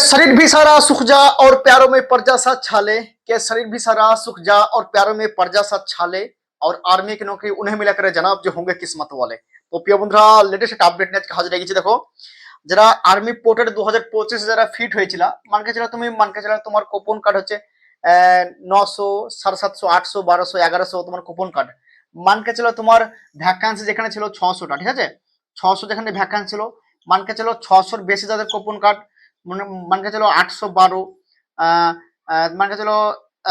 शरीर भी सारा सुख जा और प्यारों में पर्जा सा छाले के शरीर भी सारा सुख जा और प्यारों में पर्जा सा छाले और आर्मी की नौकरी उन्हें मिला करे जनाब जो होंगे किस्मत वाले তো প্রিয় বন্ধুরা লেটেস্ট একটা আপডেট নিয়ে আজকে হাজির হয়ে গেছি দেখো যারা আর্মি পোর্টের দু হাজার পঁচিশে যারা ফিট হয়েছিল মানকে ছিল তুমি মানকে ছিল তোমার কুপন কার্ড হচ্ছে নশো সাড়ে সাতশো আটশো বারোশো এগারোশো তোমার কুপন কার্ড মানকে ছিল তোমার ভ্যাকান্সি যেখানে ছিল ছশোটা ঠিক আছে ছশো যেখানে ভ্যাকান্সি ছিল মানকে ছিল ছশোর বেশি যাদের কুপন কার্ড মনে মানকে ছিল আটশো বারো মানে ছিল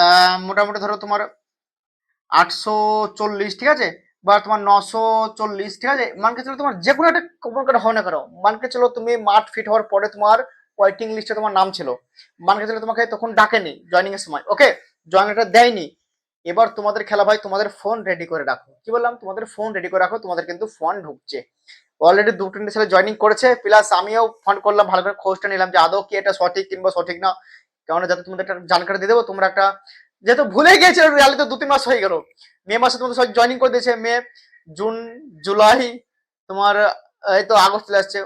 আহ, মোটামুটি ধরো তোমার আটশো চল্লিশ ঠিক আছে? বা তোমার নশো চল্লিশ ঠিক আছে? মানকে চলো তোমার যে কোনো একটা কুপন কার্ড হয় না কেন মানকে চলো তুমি মাঠ ফিট হওয়ার পরে তোমার ওয়েটিং লিস্টে তোমার নাম ছিল। মানকে চলো তোমাকে তখন ডাকেনি জয়নিং এর সময় ওকে জয়নিংটা দেয়নি। এবার তোমাদের খেলা ভাই তোমাদের ফোন রেডি করে রাখো। কি বললাম? তোমাদের ফোন রেডি করে রাখো তোমাদের কিন্তু ফোন ঢুকছে। অলরেডি দু তিনটে ছেলে জয়নিং করেছে প্লাস আমিও ফোন করলাম, ভালো করে খোঁজটা নিলাম যে আদৌ কি এটা সঠিক কিংবা সঠিক না। কেননা যাতে তোমাদের একটা জানকারি দিয়ে দেবো, তোমরা একটা যেহেতু ভুলে গিয়েছে রিয়ালিতে দু তিন মাস হয়ে গেল। মে মাসে তোমাদের সবাই জয়নিং করে দিয়েছে, মে, জুন, জুলাই, তোমার, এই তো আগস্ট চলে আসছে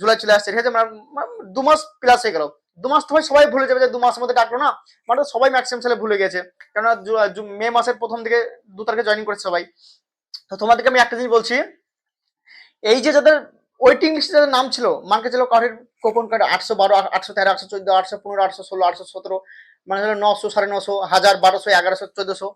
জুলাই চলে আসছে, ঠিক আছে? মানে মানে দু মাস প্লাস হয়ে গেল। দু মাস তো সবাই ভুলে যাবে যে দু মাসের মধ্যে ডাকলো না মানে সবাই ম্যাক্সিমাম ছেলে ভুলে গেছে কেননা মে মাসের প্রথম দিকে দু তারিখে জয়েনিং করেছে সবাই। তো তোমাদেরকে আমি একটা জিনিস বলছি এই যে যাদের ওয়েটিং লিস্টে যাদের নাম ছিল মানকে ছিল কাঠের কোপন কার্ড আটশো বারো, আটশো তেরো, আটশো চোদ্দ, আটশো পনেরো, আটশো ষোলো, আটশো সতেরো মানে হলো নশো, সাড়ে নশো, হাজার, বারোশো, এগারোশো, চোদ্দশো।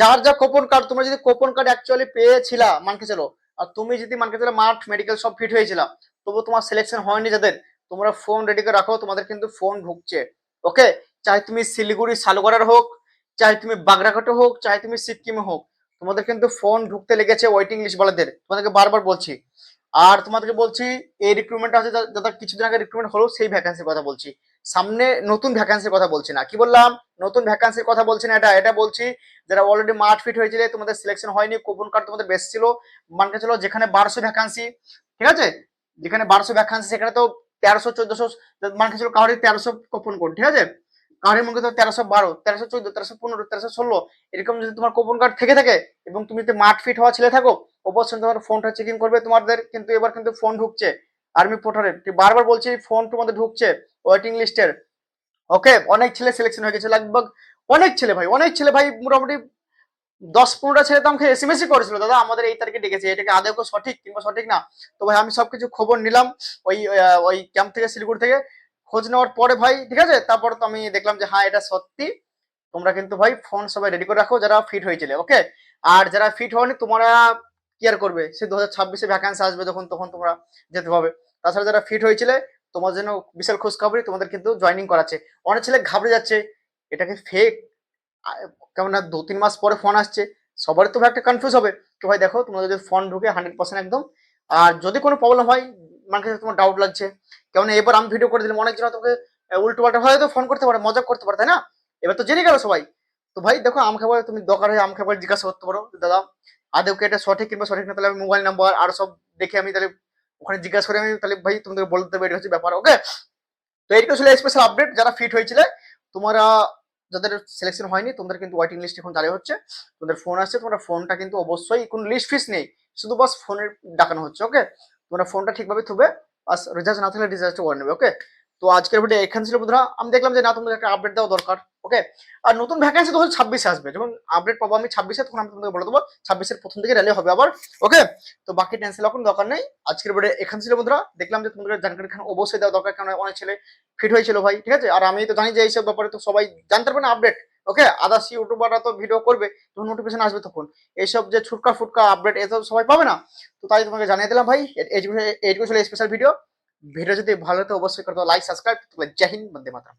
যার যা কোপন কার্ড, তোমরা যদি কোপন কার্ড অ্যাকচুয়ালি পেয়েছিলা মানকে ছিল, আর তুমি যদি মানকে ছিল মাঠ মেডিকেল সব ফিট হয়েছিল, তবু তোমার সিলেকশন হয়নি যাদের, তোমরা ফোন রেডি করে রাখো, তোমাদের কিন্তু ফোন ঢুকছে। ওকে চাই তুমি শিলিগুড়ি, শালগড়ার হোক, চাই তুমি বাগরাঘাটে হোক, চাই তুমি সিকিমে হোক তোমাদের কিন্তু ফোন ঢুকতে লেগেছে ওয়েটিং লিস্ট বলাদের। তোমাদেরকে বারবার বলছি। আর তোমাদেরকে বলছি, এই রিক্রুটমেন্ট আছে যাদের কিছুদিন আগে রিক্রুটমেন্ট হলো, সেই ভ্যাকান্সির কথা বলছি। সামনে নতুন ভ্যাকান্সির কথা বলছি না। কি বললাম? নতুন ভ্যাকান্সির কথা বলছি না এটা। এটা বলছি, যারা অলরেডি মাঠ ফিট হয়েছিল, তোমাদের সিলেকশন হয়নি কুপন কার্ড তোমাদের বেশ ছিল। মানকে ছিল যেখানে বারোশো ভ্যাকান্সি ঠিক আছে? যেখানে বারোশো ভ্যাকান্সি সেখানে তো তেরোশো, চোদ্দশো মানকে ছিল কাউরি তেরোশো কুপন কোড ঠিক আছে? কাউরির মধ্যে তেরোশো বারো, তেরোশো চোদ্দ, তেরোশো পনেরো, তেরোশো ষোলো, এরকম যদি তোমার কুপন কার্ড থেকে থাকে এবং তুমি যদি মাঠ ফিট হওয়া ছেলে থাকো, অবশ্যই তোমার ফোনটা চেকিং করবে তোমাদের, কিন্তু এবার কিন্তু ফোন ঢুকছে। আর্মি পোর্টালে বারবার বলছি ফোন তোমাদের ঢুকছে ওয়েটিং লিস্টের ওকে অনেক ছেলে সিলেকশন হয়ে গেছে, লাগভগ অনেক ছেলে ভাই, অনেক ছেলে ভাই মোটামুটি দশ পনেরোটা ছেলে তো আমাকে এস এম এসই করেছিল, দাদা, আমাদের এই তারিখে ডেকেছে, এটাকে আদৌ সঠিক কিংবা সঠিক না? তো ভাই আমি সবকিছু খবর নিলাম, ওই ওই ক্যাম্প থেকে শিলিগুড়ি থেকে। খোঁজ নেওয়ার পরে ভাই, ঠিক আছে? তারপর তো আমি দেখলাম যে হ্যাঁ এটা সত্যি। তোমরা কিন্তু ভাই ফোন সবাই রেডি করে রাখো, যারা ফিট হয়েছিল ওকে আর যারা ফিট হয়নি তোমরা কি আর করবে? সে দু হাজার ছাব্বিশে ভ্যাকান্সি আসবে যখন, তখন তোমরা যেতে হবে তাছাড়া যারা ফিট হয়েছিল তোমার জন্য বিশাল খোঁজ খবরই তোমাদের কিন্তু জয়েনিং করাচ্ছে। অনেক ছেলে ঘাবড়ে যাচ্ছে। এটাকে ফেক কেমন দু তিন মাস পরে ফোন আসছে। সবারই তো একটা কনফিউজ হবে। তো ভাই দেখো তোমাদের যদি ফোন ঢুকে হান্ড্রেড পার্সেন্ট একদম। আর যদি কোনো প্রবলেম হয় মানে তোমার ডাউট লাগছে। কেমন এবার আমি ভিডিও করে দিলাম অনেকজন তোমাকে উল্টো পাল্টা হয়তো ফোন করতে পারে মজা করতে পারে, তাই না? এবার তো জেনে গেল সবাই। তো ভাই, দেখো, আমাকে খাবার তুমি দরকার হয় আমাকে খাবার জিজ্ঞাসা করতে পারো, দাদা। আদৌ কি এটা সঠিক কিংবা সঠিক না, তাহলে আমি মোবাইল নাম্বার আর সব দেখে আমি তাহলে ওখানে জিজ্ঞাসা করে আমি তাহলে ভাই তোমাদের বলতে এটা হচ্ছে ব্যাপার ওকে তো এইটা ছিল স্পেশাল আপডেট যারা ফিট হয়েছিল, তোমরা যাদের সিলেকশন হয়নি, তোমাদের কিন্তু ওয়াইটিং লিস্ট এখন জারি হচ্ছে। তোমাদের ফোন আসছে তোমরা ফোনটা কিন্তু অবশ্যই কোনো লিস্ট ফিস নেই, শুধু বাস ফোনের ডাকানো হচ্ছে ওকে তোমরা ফোনটা ঠিকভাবে থুবে, বাস রিচার্জ না থাকলে রিচার্জটা করে নেবে ওকে তো আজকের ভিডিও এখান ছিল বন্ধুরা, আমি দেখলাম যে না, তোমাদের একটা আপডেট দেওয়া দরকার ওকে আর নতুন ভ্যাকেন্সি তো ছাব্বিশে আসবে যখন আপডেট পাবো আমি ছাব্বিশে, তখন আমি তোমাদের বলে দেবো, ছাব্বিশের প্রথম দিকে র্যালি হবে আবার ওকে তো বাকি টেনশন এখন দরকার নেই, আজকের ভিডিও এখান ছিল বন্ধুরা, দেখলাম যে তোমাদের জানকারি খান অবশ্যই দেওয়া দরকার কারণ অনেক ছেলে ফিট হয়েছিল ভাই, ঠিক আছে? আর আমি তো জানি যে এইসব ব্যাপারে তো সবাই জানতে পারবে না আপডেট ওকে আদার্স ইউটিউবাররা তো ভিডিও করবে, তখন নোটিফিকেশন আসবে তখন। এইসব যে ছুটকা ফুটকা আপডেট এসব সবাই পাবে না? তো তাই তোমাকে জানিয়ে দিলাম ভাই এডুকেশন স্পেশাল ভিডিও ভিডিও যদি ভালো হতো অবশ্যই করতো লাইক সাবস্ক্রাইব জয় হিন্দ, বন্দে মাতরম।